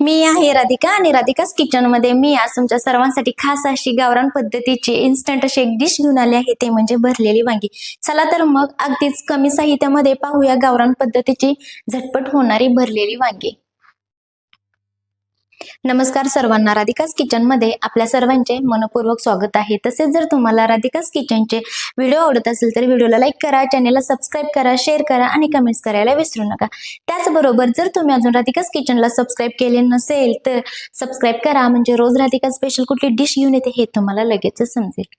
मी आहे राधिका आणि राधिकाच किचनमध्ये मी आज तुमच्या सर्वांसाठी खास अशी गावरान पद्धतीची इन्स्टंट अशी एक डिश घेऊन आली आहे. ते म्हणजे भरलेली वांगी. चला तर मग अगदीच कमी साहित्यामध्ये पाहूया गावरान पद्धतीची झटपट होणारी भरलेली वांगी. नमस्कार सर्वांना. राधिकास किचनमध्ये आपल्या सर्वांचे मनपूर्वक स्वागत आहे. तसेच जर तुम्हाला राधिकास किचनचे व्हिडिओ आवडत असेल तर व्हिडिओला लाईक करा चॅनलला सबस्क्राईब करा शेअर करा आणि कमेंट्स करायला विसरू नका. त्याचबरोबर जर तुम्ही अजून राधिकाच किचनला सबस्क्राईब केले नसेल तर सबस्क्राईब करा. म्हणजे रोज राधिका स्पेशल कुठली डिश घेऊन येते हे तुम्हाला लगेच समजेल.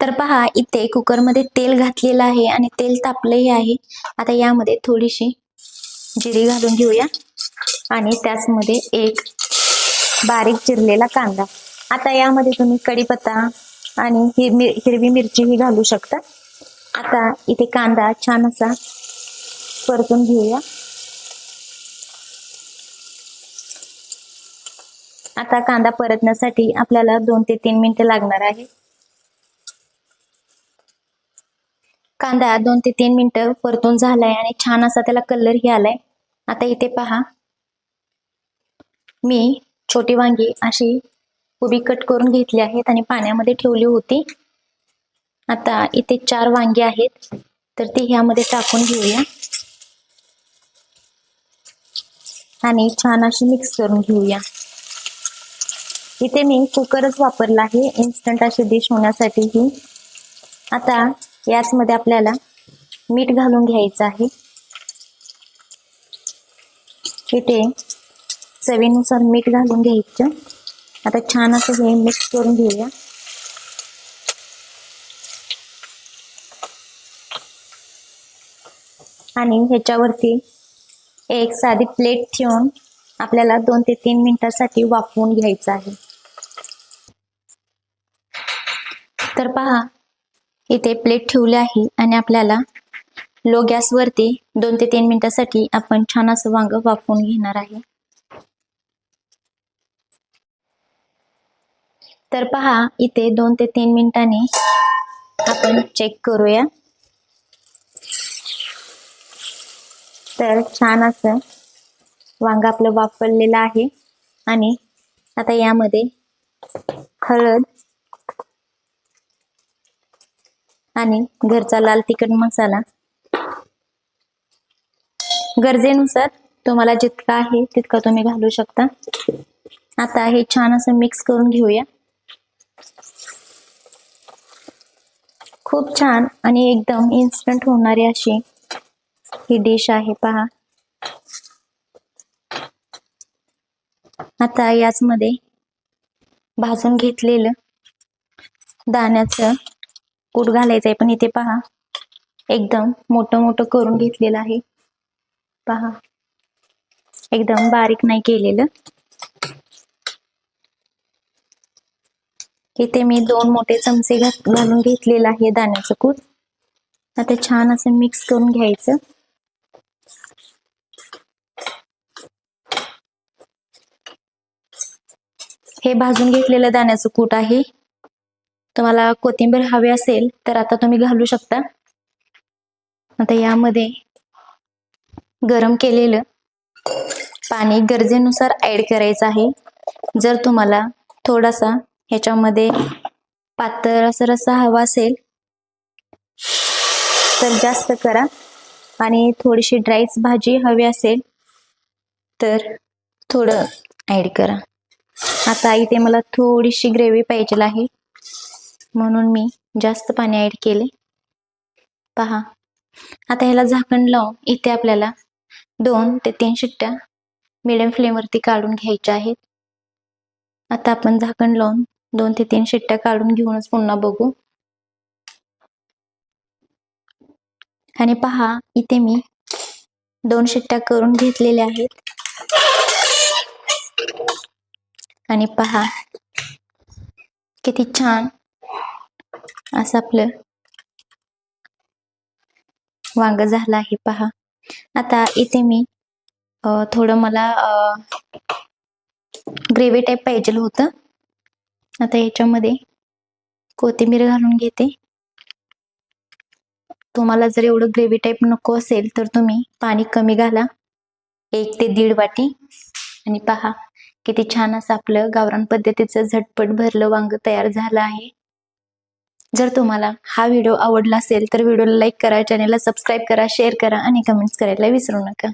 तर पहा इथे कुकरमध्ये तेल घातलेलं आहे आणि तेल तापलंही आहे. आता यामध्ये थोडीशी जिरी घालून घेऊया. आणि त्याचमध्ये एक बारीक चिरलेला कांदा. आता यामध्ये तुम्ही कढीपत्ता आणि मिर- हिरवी मिरचीही घालू शकता. आता इथे कांदा छान असा परतून घेऊया. आता कांदा परतण्यासाठी आपल्याला दोन ते तीन मिनिटं लागणार आहे. कांदा दोन ते तीन मिनिटं परतून झालाय आणि छान असा त्याला कलरही आलाय. आता इथे पहा. मी छोटी वांगी अशी उभी कट करून घेतली आहेत आणि पाण्यामध्ये ठेवली होती. आता इथे चार वांगी आहेत तर ती ह्यामध्ये टाकून घेऊया. आणि छान अशी मिक्स करून घेऊया. इथे मी कुकरच वापरला आहे इन्स्टंट अशी डिश होण्यासाठी ही आता याचमध्ये आपल्याला मीठ घालून घ्यायचं आहे. इथे चवीनुसार मीठ घालून घ्यायचं. आता छान असं हे मिक्स करून घेऊया. आणि ह्याच्यावरती एक साधी प्लेट ठेवून आपल्याला दोन ते तीन मिनिटासाठी वाफवून घ्यायचं आहे. तर पहा इथे प्लेट ठेवली आहे आणि आपल्याला लो गॅसवरती दोन ते तीन मिनिटासाठी आपण छान असं वांग वाफवून घेणार आहे. तर पहा इथे दोन ते तीन मिनिटांनी आपण चेक करूया. तर छान असं वांग आपलं वापरलेलं आहे. आणि आता यामध्ये हळद आणि घरचा लाल तिखट मसाला. गरजेनुसार तुम्हाला जितका आहे तितका तुम्ही घालू शकता. आता हे छान असं मिक्स करून घेऊया. खूप छान आणि एकदम इन्स्टंट होणारी अशी ही डिश आहे पहा. आता याच मध्ये भाजून घेतलेलं दाण्याचं कूट घालायचं आहे पण इथे पहा एकदम मोठं मोठं करून घेतलेलं आहे. पहा एकदम बारीक नाही केलेलं. इथे मी दोन मोठे चमचे घात- घालून घेतलेलं आहे दाण्याचं कूट. आता छान असं मिक्स करून घ्यायचं. हे भाजून घेतलेलं दाण्याचं कूट आहे. तुम्हाला कोथिंबीर हवी असेल तर आता तुम्ही घालू शकता. आता यामध्ये गरम केलेलं पाणी गरजेनुसार ऍड करायचं आहे. जर तुम्हाला थोडासा ह्याच्यामध्ये पातळ असं रस्सा हवा असेल तर जास्त करा. आणि थोडीशी ड्राईस भाजी हवी असेल तर थोडं ऍड करा. आता इथे मला थोडीशी ग्रेव्ही पाहिजे आहे. म्हणून मी जास्त पाणी ऍड केले. पहा. आता ह्याला झाकण लावून इथे आपल्याला दोन ते तीन शिट्ट्या मिडियम फ्लेमवरती काढून घ्यायच्या आहेत. आता आपण झाकण लावून दोन ते तीन शिट्ट्या काढून घेऊनच पुन्हा बघू. आणि पहा इथे मी दोन शिट्ट्या करून घेतलेल्या आहेत. आणि पहा किती छान असं आपलं वांग झालं आहे पहा. आता इथे मी थोडं मला ग्रेव्ही टाईप पाहिजे होतं. आता याच्यामध्ये कोथिंबीर घालून घेते. तुम्हाला जर एवढं ग्रेव्ही टाईप नको असेल तर तुम्ही पाणी कमी घाला. एक ते दीड वाटी. आणि पहा किती छान असं आपलं गावरान पद्धतीचं झटपट भरलं वांग तयार झालं आहे. जर तुम्हाला हा व्हिडिओ आवडला असेल तर व्हिडिओला लाईक करा चॅनलला सबस्क्राईब करा शेअर करा आणि कमेंट्स करायला विसरू नका.